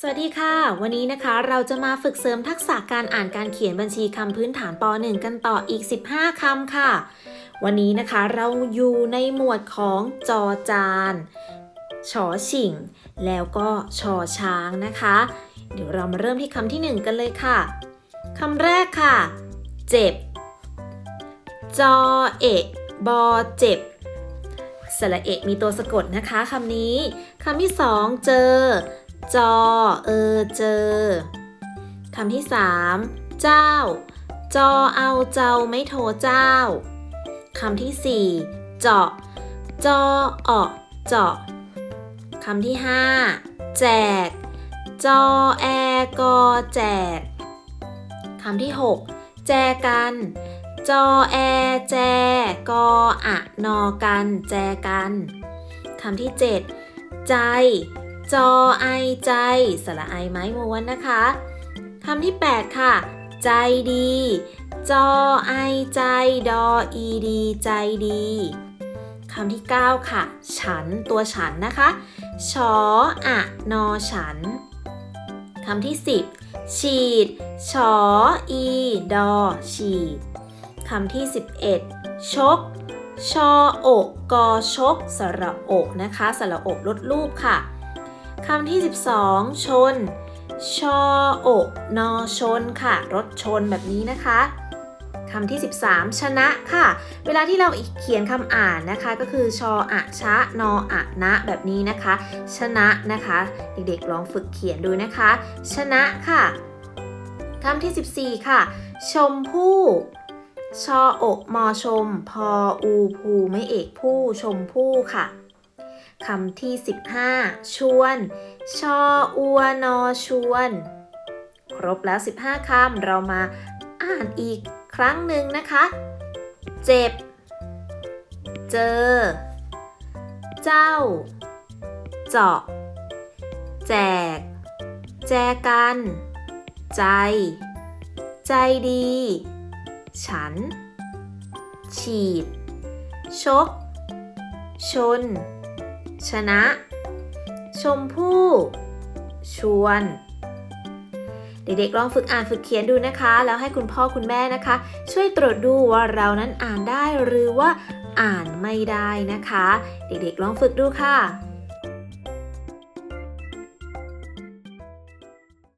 สวัสดีค่ะ วันนี้นะคะเราจะมาฝึกเสริมทักษะการอ่านการเขียนบัญชีคำพื้นฐานป .1 กันต่ออีก 15คำค่ะ วันนี้นะคะเราอยู่ในหมวดของจอจานชอชิง แล้วก็ชอช้างนะคะ เดี๋ยวเรามาเริ่มที่คำที่ 1 กันเลยค่ะคำแรกค่ะ เจ็บ จอเอะบอเจ็บสระเอะมีตัวสะกดนะคะคำนี้คำที่สองเจอ จอ เออเจอคำที่สามเจ้า จอเอาเจ้าไม่โทรเจ้าคำที่สี่เจาะ จอออเจาะคำที่ห้าแจก จอแอกอแจกคำที่หกแจกัน จอแอแจ กออะนอกัน แจกันคำที่เจ็ดใจ จอไอใจสระไอไม้ม้วนนะคะคำที่ 8 ค่ะ ใจดี จอไอใจ ดออีดี ใจดีคำที่ 9 ค่ะ ฉันตัวฉันนะคะชออะนอฉันคำที่ 10 ฉีดชออีดอฉีดคำที่ 11 ชกชออกกอชก สระอกนะคะ สระอกลดรูปค่ะ คำที่ 12 ชน ชออกนอชนค่ะ รถชนแบบนี้นะคะคำที่ 13 ชนะค่ะ เวลาที่เราเขียนคำอ่านนะคะ ก็คือชออะชะนออะนะแบบนี้นะคะ ชนะนะคะ เด็กๆลองฝึกเขียนดูนะคะ ชนะค่ะคำที่ 14 ค่ะ ชมพู่ชออกมอชม พออูภูไม่เอกผู้ชมพู่ค่ะ คำที่ 15 ชวน ชออัวนอชวน ครบแล้ว 15 คำ เรามาอ่านอีกครั้งหนึ่งนะคะ เจ็บ เจอ เจ้า เจาะ แจก แจกัน ใจ ใจดี ฉัน ฉีด ชก ชน ชนะ ชมพู่ ชวน เด็กๆลองฝึกอ่านฝึกเขียนดูนะคะ แล้วให้คุณพ่อคุณแม่นะคะ ช่วยตรวจดูว่าเรานั้นอ่านได้หรือว่าอ่านไม่ได้นะคะ เด็กๆลองฝึกดูค่ะ